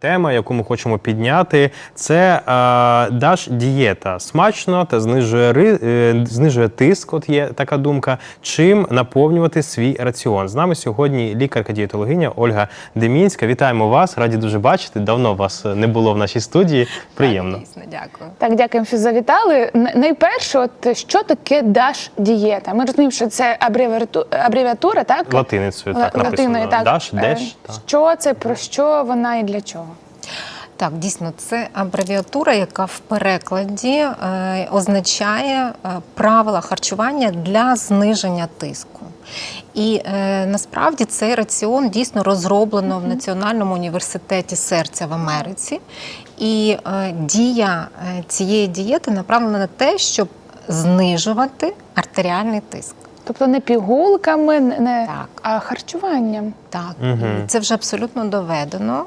Тема, яку ми хочемо підняти, це е, даш дієта смачно та знижує ри, е, знижує тиск. От є така думка. Чим наповнювати свій раціон? З нами сьогодні лікарка-дієтологиня Ольга Демінська. Вітаємо вас, раді дуже бачити. Давно вас не було в нашій студії. Приємно. Так, дійсно, дякую. Так, дякуємо, що завітали. Найперше, от що таке даш дієта? Ми розуміємо, що це абревіату- абревіатура, так? Латиницею так Ла- написано. латиною, так. Даш, Е, деш. Так. Що це, про що вона і для чого? Так, дійсно, це абревіатура, яка в перекладі е, означає е, правила харчування для зниження тиску. І е, насправді цей раціон дійсно розроблено в Національному університеті серця в Америці. І е, дія е, цієї дієти направлена на те, щоб знижувати артеріальний тиск. Тобто не пігулками, не, Так. а харчуванням. Так, і це вже абсолютно доведено.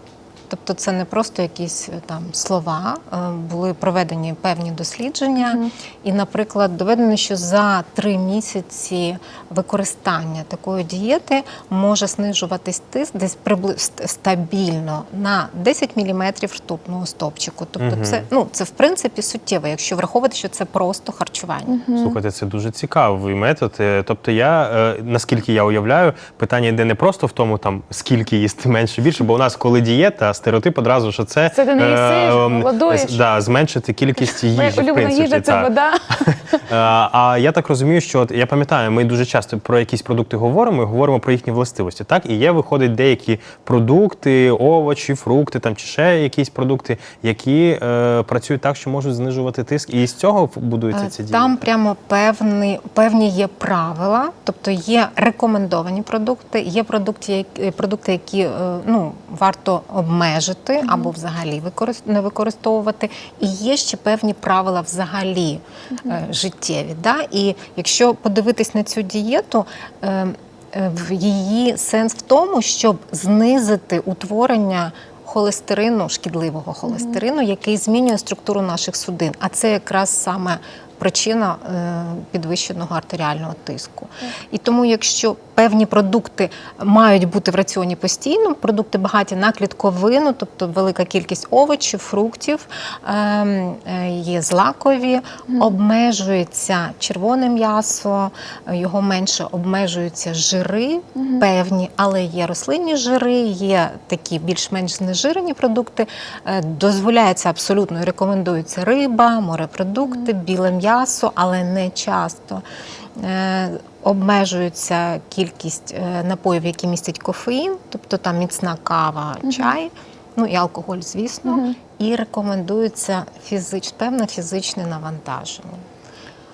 Тобто це не просто якісь е, там слова, е, були проведені певні дослідження, і, наприклад, доведено, що за три місяці використання такої дієти може знижуватись тиск десь приблизно стабільно на 10 мм ртутного стопчику. Тобто, Мгм. це ну це в принципі суттєво, якщо враховувати, що це просто харчування. Слухайте, це дуже цікавий метод. Е, Тобто, я наскільки я уявляю, питання йде не просто в тому, там скільки їсти менше більше, бо у нас, коли дієта, стереотип одразу, що це, Це ти не їсиш, ем, голодуєш. да, зменшити кількість їжі. Моя в улюблена принципі, їжа це так. вода. Е, А я так розумію, що от я пам'ятаю, ми дуже часто про якісь продукти говоримо, і говоримо про їхні властивості. Так, і є виходить деякі продукти, овочі, фрукти там чи ще якісь продукти, які е, працюють так, що можуть знижувати тиск. І з цього будується Е, ця дієта. Там прямо певні, певні є правила, тобто є рекомендовані продукти, є продукти, які, продукти, які е, ну, варто обмежити або взагалі використ- не використовувати. І є ще певні правила взагалі е, життєві. Да? І якщо подивитись на цю дієту, е, е, в її сенс в тому, щоб знизити утворення холестерину, шкідливого холестерину, який змінює структуру наших судин. А це якраз саме причина е, підвищеного артеріального тиску. І тому, якщо певні продукти мають бути в раціоні постійно, продукти багаті на клітковину, тобто велика кількість овочів, фруктів, ем, е, є злакові, обмежується червоне м'ясо, його менше обмежуються жири певні, але є рослинні жири, є такі більш-менш знежирені продукти. Е, Дозволяється абсолютно рекомендується риба, морепродукти, біле м'ясо, але не часто. Е, Обмежується кількість е, напоїв, які містять кофеїн, тобто там міцна кава, чай, ну і алкоголь, звісно, і рекомендується фізич, певне фізичне навантаження.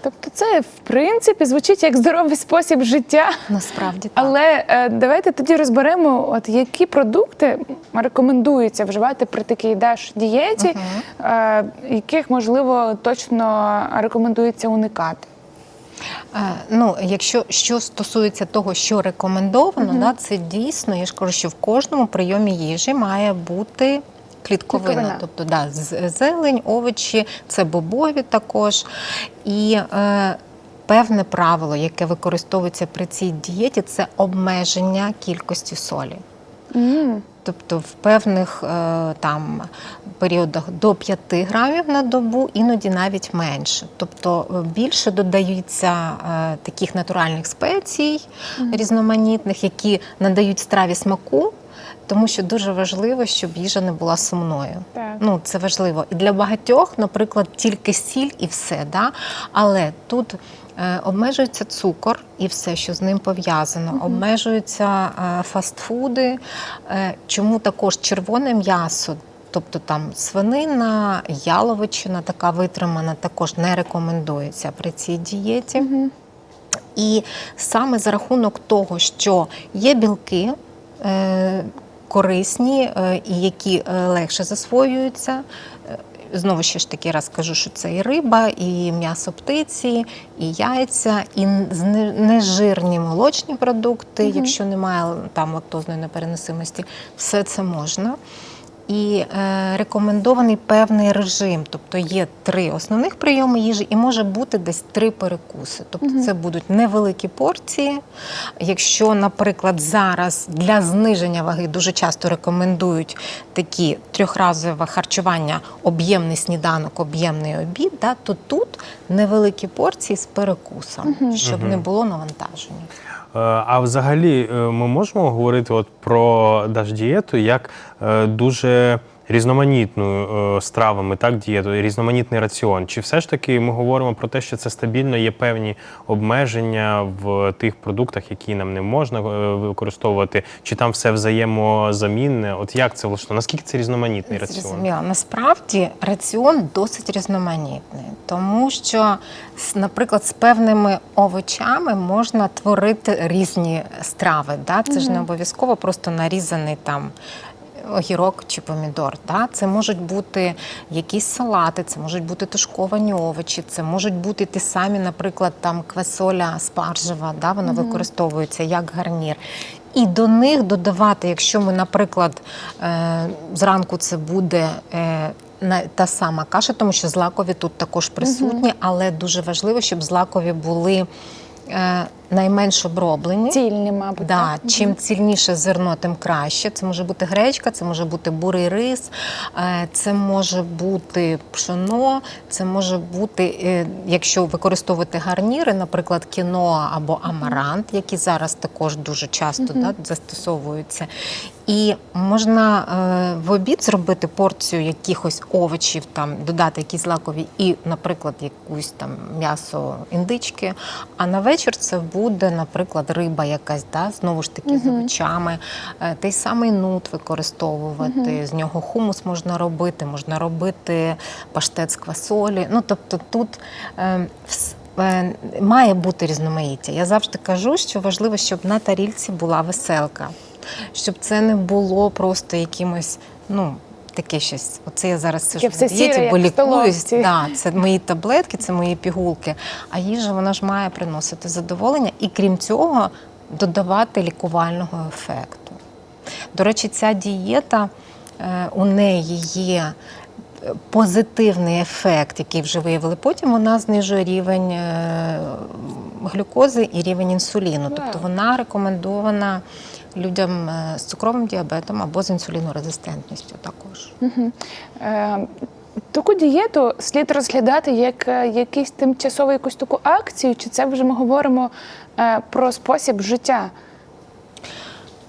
Тобто, це в принципі звучить як здоровий спосіб життя. Насправді так. Але е, давайте тоді розберемо, от які продукти рекомендується вживати при такій даш дієті, е, яких можливо точно рекомендується уникати. Е, Ну, якщо що стосується того, що рекомендовано, да, це дійсно, я ж кажу, що в кожному прийомі їжі має бути клітковина, Клітковина. тобто да, зелень, овочі, це бобові також. І е, певне правило, яке використовується при цій дієті, це обмеження кількості солі. Тобто в певних е, там періодах до 5 грамів на добу, іноді навіть менше. Тобто е, більше додається е, таких натуральних спецій різноманітних, які надають страві смаку. Тому що дуже важливо, щоб їжа не була сумною. Так. Ну це важливо. І для багатьох, наприклад, тільки сіль і все. Да? Але тут обмежується цукор і все, що з ним пов'язано. Обмежуються е, фастфуди. Е, чому також червоне м'ясо? Тобто там свинина, яловичина така витримана, також не рекомендується при цій дієті. І саме за рахунок того, що є білки е, корисні і які е, легше засвоюються. Знову ще ж таки раз кажу, що це і риба, і м'ясо птиці, і яйця, і нежирні молочні продукти, якщо немає там лактозної непереносимості, все це можна. І е, рекомендований певний режим. Тобто є три основних прийоми їжі, і може бути десь три перекуси. Тобто це будуть невеликі порції. Якщо, наприклад, зараз для зниження ваги дуже часто рекомендують такі трьохразове харчування, об'ємний сніданок, об'ємний обід, да, то тут невеликі порції з перекусом, щоб не було навантаження. А взагалі е, ми можемо говорити от про дієту як е, дуже різноманітну е, стравами, так, дієту, різноманітний раціон. Чи все ж таки ми говоримо про те, що це стабільно, є певні обмеження в тих продуктах, які нам не можна е, використовувати, чи там все взаємозамінне? От як це влаштовано? Наскільки це різноманітний раціон? Зрозуміло. Насправді раціон досить різноманітний, тому що, с- наприклад, з певними овочами можна творити різні страви. Да? Це ж не обов'язково просто нарізаний там. Огірок чи помідор, да? це можуть бути якісь салати, це можуть бути тушковані овочі, це можуть бути ті самі, наприклад, там квасоля спаржева, да? вона використовується як гарнір. І до них додавати, якщо ми, наприклад, е, зранку це буде е, та сама каша, тому що злакові тут також присутні, але дуже важливо, щоб злакові були е, найменш оброблені. Цільні, мабуть. Да, так? чим цільніше зерно, тим краще. Це може бути гречка, це може бути бурий рис, е, це може бути пшено, це може бути, е, якщо використовувати гарніри, наприклад, кіноа або амарант, які зараз також дуже часто да, застосовуються. І можна е, в обід зробити порцію якихось овочів, там додати якісь злакові і, наприклад, якусь там м'ясо індички. А на вечір це буде, наприклад, риба якась, да, знову ж таки, з овочами. Е, Той самий нут використовувати, з нього хумус можна робити, можна робити паштет з квасолі. Ну, тобто тут е, вс- е, має бути різноманіття. Я завжди кажу, що важливо, щоб на тарільці була веселка, щоб це не було просто якимось, ну. Таке щось. Оце я зараз сижу на дієті, бо лікуюсь. Да, це мої таблетки, це мої пігулки. А їжа вона ж має приносити задоволення і крім цього додавати лікувального ефекту. До речі, ця дієта е, у неї є е, позитивний ефект, який вже виявили потім. Вона знижує рівень е, глюкози і рівень інсуліну. Тобто вона рекомендована людям е, з цукровим діабетом або з інсулінорезистентністю також. Е, Таку дієту слід розглядати як е, якийсь тимчасовий якусь таку акцію, чи це вже ми говоримо про спосіб життя?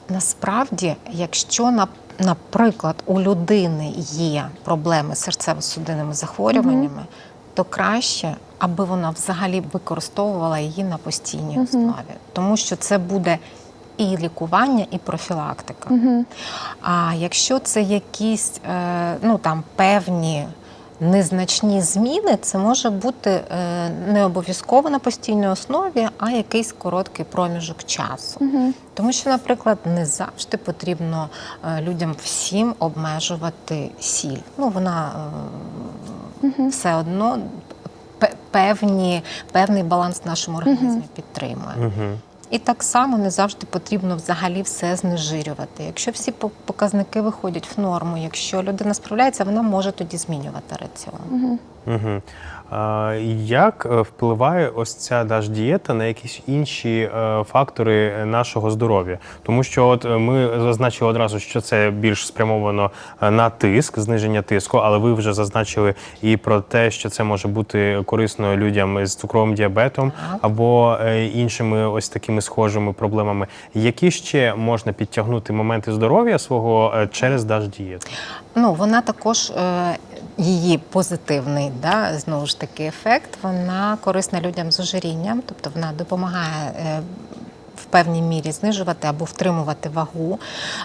Насправді, якщо на наприклад, у людини є проблеми з серцево-судинними захворюваннями, то краще, аби вона взагалі використовувала її на постійній основі, тому що це буде і лікування, і профілактика. А якщо це якісь е, ну там певні. Незначні зміни це може бути е, не обов'язково на постійній основі, а якийсь короткий проміжок часу. Тому що, наприклад, не завжди потрібно е, людям всім обмежувати сіль. Ну, вона е, все одно певні, певний баланс в нашому організмі підтримує. Угу. І так само не завжди потрібно взагалі все знежирювати. Якщо всі по- показники виходять в норму, якщо людина справляється, вона може тоді змінювати раціон. Угу. А, як е, впливає ось ця дієта на якісь інші е, фактори нашого здоров'я? Тому що от е, ми зазначили одразу, що це більш спрямовано на тиск, зниження тиску, але ви вже зазначили і про те, що це може бути корисно людям з цукровим діабетом або іншими ось такими схожими проблемами. Які ще можна підтягнути моменти здоров'я свого через дієту? Ну, вона також її позитивний, да, знову ж таки, ефект. Вона корисна людям з ожирінням, тобто вона допомагає. е, В певній мірі знижувати або втримувати вагу.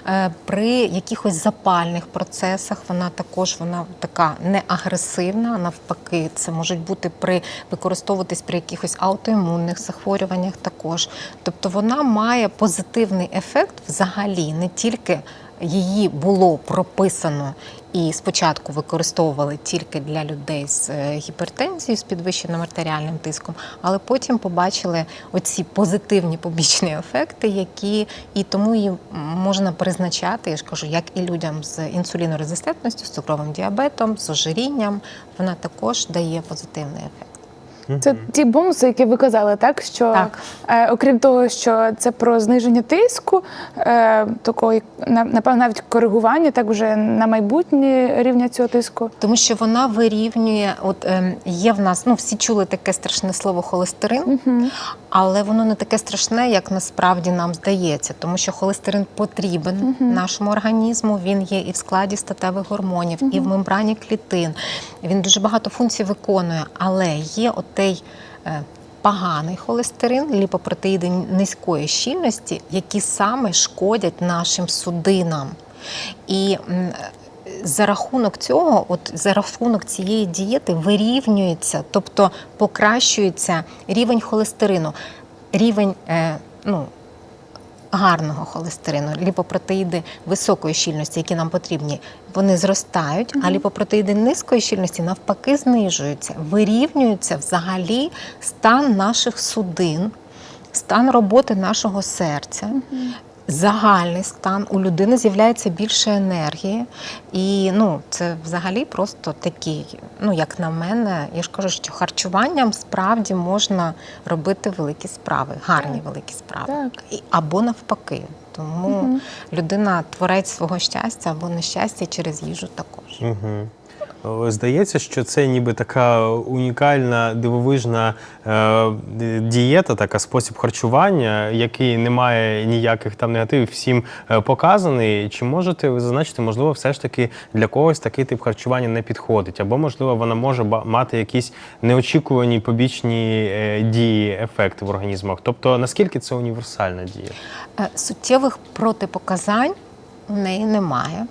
Е, При якихось запальних процесах вона також вона така не агресивна, навпаки, це можуть бути при використовуватись при якихось аутоімунних захворюваннях також. Тобто вона має позитивний ефект взагалі, не тільки її було прописано і спочатку використовували тільки для людей з е, гіпертензією, з підвищеним артеріальним тиском, але потім побачили оці позитивні побічні ефекти, які і тому її можна призначати, я ж кажу, як і людям з інсулінорезистентністю, з цукровим діабетом, з ожирінням, вона також дає позитивний ефект. Це ті бонуси, які ви казали, так що Так. Е, окрім того, що це про зниження тиску, е, такої на- напевно навіть коригування, так вже на майбутнє рівня цього тиску. Тому що вона вирівнює, от ем, є в нас, ну всі чули таке страшне слово холестерин, але воно не таке страшне, як насправді нам здається, тому що холестерин потрібен нашому організму. Він є і в складі статевих гормонів, і в мембрані клітин. Він дуже багато функцій виконує, але є отей. Е, Поганий холестерин, ліпопротеїди низької щільності, які саме шкодять нашим судинам. І за рахунок цього, от за рахунок цієї дієти вирівнюється, тобто покращується рівень холестерину, рівень е, ну, гарного холестерину, ліпопротеїди високої щільності, які нам потрібні, вони зростають, а ліпопротеїди низької щільності навпаки знижуються, вирівнюється взагалі стан наших судин, стан роботи нашого серця. Загальний стан у людини з'являється більше енергії, і ну це взагалі просто такий. Ну як на мене, я ж кажу, що харчуванням справді можна робити великі справи, гарні великі справи, Так. І- або навпаки. Тому людина творець свого щастя або нещастя через їжу також. Угу. Здається, що це ніби така унікальна дивовижна е, дієта, така спосіб харчування, який не має ніяких там негативів, всім е, показаний. Чи можете ви зазначити, можливо, все ж таки для когось такий тип харчування не підходить, або можливо вона може мати якісь неочікувані побічні е, дії, ефекти в організмах? Тобто наскільки це універсальна дієта? Е, Суттєвих протипоказань у неї немає.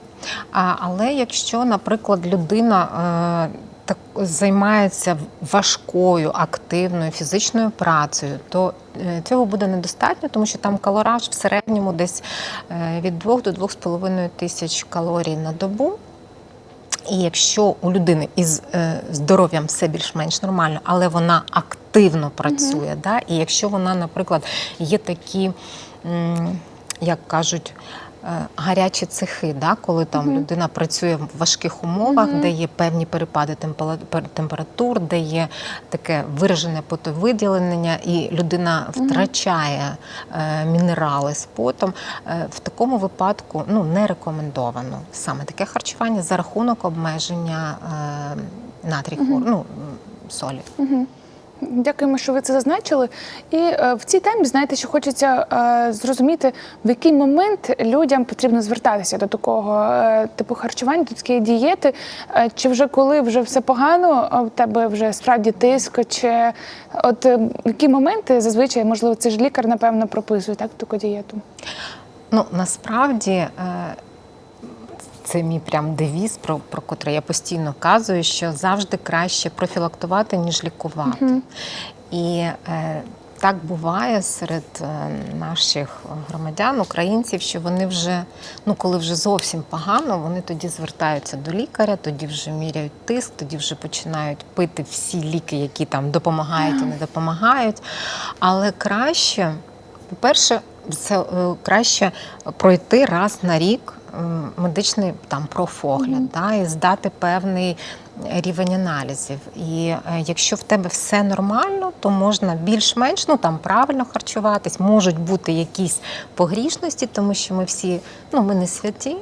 Але якщо, наприклад, людина е, так займається важкою активною фізичною працею, то е, цього буде недостатньо, тому що там калораж в середньому десь е, від 2 до 2,5 тисяч калорій на добу. І якщо у людини із здоров'ям все більш-менш нормально, але вона активно працює, да? і якщо вона, наприклад, є такі, як кажуть, гарячі цехи, да? коли там людина працює в важких умовах, де є певні перепади температур, де є таке виражене потовиділення, і людина втрачає е, мінерали з потом. Е, в такому випадку ну, не рекомендовано саме таке харчування за рахунок обмеження е, натрій хлор, ну, солі. Дякуємо, що ви це зазначили. І е, в цій темі знаєте, що хочеться е, зрозуміти, в який момент людям потрібно звертатися до такого е, типу харчування, до такої дієти. Чи вже коли вже все погано, в тебе вже справді тиск, чи от е, які моменти зазвичай, можливо, це ж лікар, напевно, прописує так таку дієту. Ну, насправді, це мій прям девіз, про, про котрий я постійно казую, що завжди краще профілактувати, ніж лікувати. І е, так буває серед е, наших громадян, українців, що вони вже, ну коли вже зовсім погано, вони тоді звертаються до лікаря, тоді вже міряють тиск, тоді вже починають пити всі ліки, які там допомагають і не допомагають. Але краще, по-перше, це е, краще пройти раз на рік медичний там профогляд, да, і здати певний рівень аналізів. І е, якщо в тебе все нормально, то можна більш-менш ну там правильно харчуватись, можуть бути якісь погрішності, тому що ми всі ну ми не святі.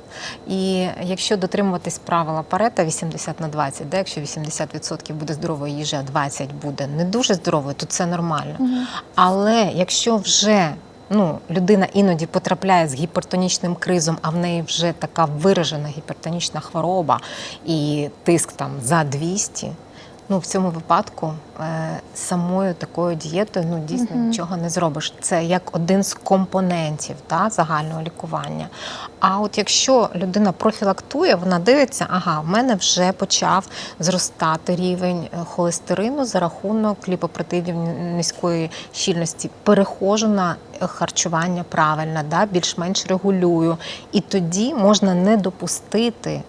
І якщо дотримуватись правила Парета 80 на 20, да, якщо 80% буде здорової їжі, а 20 буде не дуже здоровою, то це нормально. Але якщо вже ну, людина іноді потрапляє з гіпертонічним кризом, а в неї вже така виражена гіпертонічна хвороба і тиск там за 200, ну в цьому випадку е, самою такою дієтою ну дійсно нічого не зробиш. Це як один з компонентів та, загального лікування. А от якщо людина профілактує, вона дивиться, ага, в мене вже почав зростати рівень е, холестерину за рахунок ліпопротеїдів низької щільності. Перехожу на е, харчування правильно, да, більш-менш регулюю. І тоді можна не допустити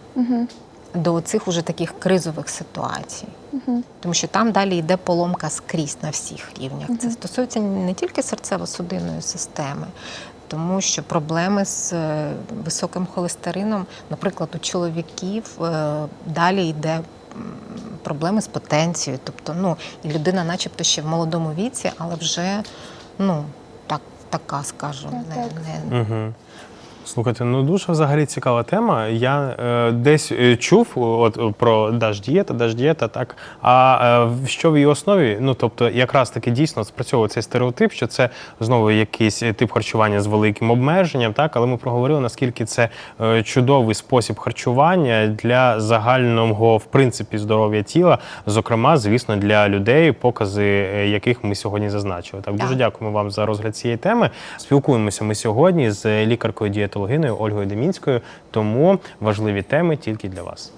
до цих уже таких кризових ситуацій. Тому що там далі йде поломка скрізь на всіх рівнях. Це стосується не тільки серцево-судинної системи, тому що проблеми з е, високим холестерином, наприклад, у чоловіків е, далі йде. Проблеми з потенцією, тобто, ну і людина, начебто, ще в молодому віці, але вже ну так, така, скажу, Так, не, так. не Угу. Слухайте, ну дуже взагалі цікава тема. Я е, десь е, чув от е, про даш-дієта, даш-дієта, так. А е, що в її основі? Ну тобто, якраз таки дійсно спрацьовує цей стереотип, що це знову якийсь тип харчування з великим обмеженням, так, але ми проговорили, наскільки це е, чудовий спосіб харчування для загального, в принципі, здоров'я тіла, зокрема, звісно, для людей, покази е, яких ми сьогодні зазначили. Так, дуже дякуємо вам за розгляд цієї теми. Спілкуємося ми сьогодні з лікаркою дієтологиною Ольгою Демінською, тому важливі теми тільки для вас.